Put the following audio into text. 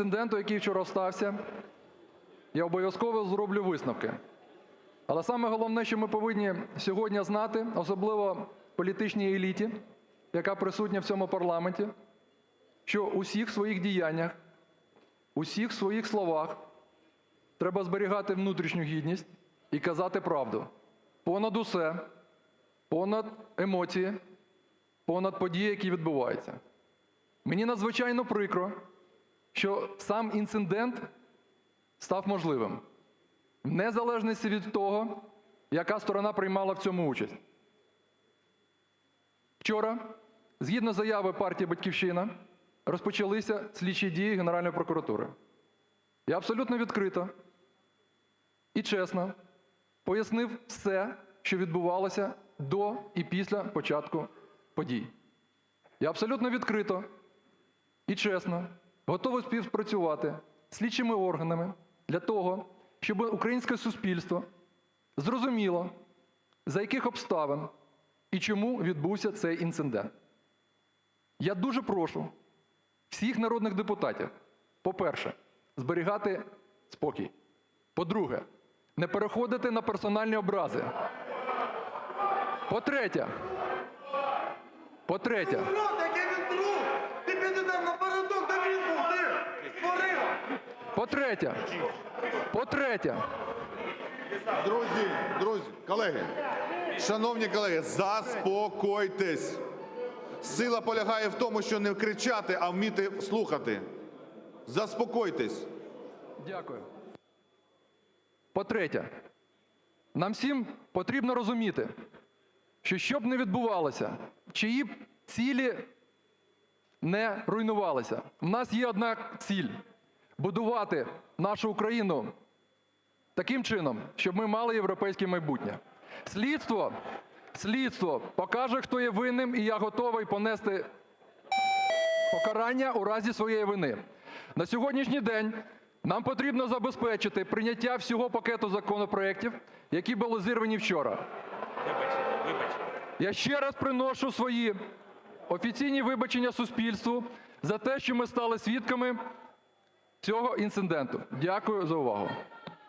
інциденту, який вчора стався, я обов'язково зроблю висновки. Але саме головне, що ми повинні сьогодні знати, особливо політичній еліті, яка присутня в цьому парламенті, що у всіх своїх діяннях, у всіх своїх словах треба зберігати внутрішню гідність і казати правду. Понад усе, понад емоції, понад події, які відбуваються. Мені надзвичайно прикро, що сам інцидент став можливим, в незалежності від того, яка сторона приймала в цьому участь. Вчора, згідно заяви партії Батьківщина, розпочалися слідчі дії Генеральної прокуратури. Я абсолютно відкрито і чесно пояснив все, що відбувалося до і після початку подій. Я абсолютно відкрито і чесно готовий співпрацювати з слідчими органами для того, щоб українське суспільство зрозуміло, за яких обставин і чому відбувся цей інцидент. Я дуже прошу всіх народних депутатів, по-перше, зберігати спокій. По-друге, не переходити на персональні образи. По-третє, по-третє, по-третє, по-третє, Друзі, друзі, колеги, шановні колеги, заспокойтесь. Сила полягає в тому, що не кричати, а вміти слухати. Заспокойтесь. Дякую. По-третє, нам всім потрібно розуміти, що що б не відбувалося, чиї б цілі не руйнувалися, в нас є одна ціль будувати нашу Україну таким чином, щоб ми мали європейське майбутнє. Слідство, слідство покаже, хто є винним, і я готовий понести покарання у разі своєї вини. На сьогоднішній день нам потрібно забезпечити прийняття всього пакету законопроєктів, які були зірвані вчора. Я ще раз приношу свої офіційні вибачення суспільству за те, що ми стали свідками цього інциденту. Дякую за увагу.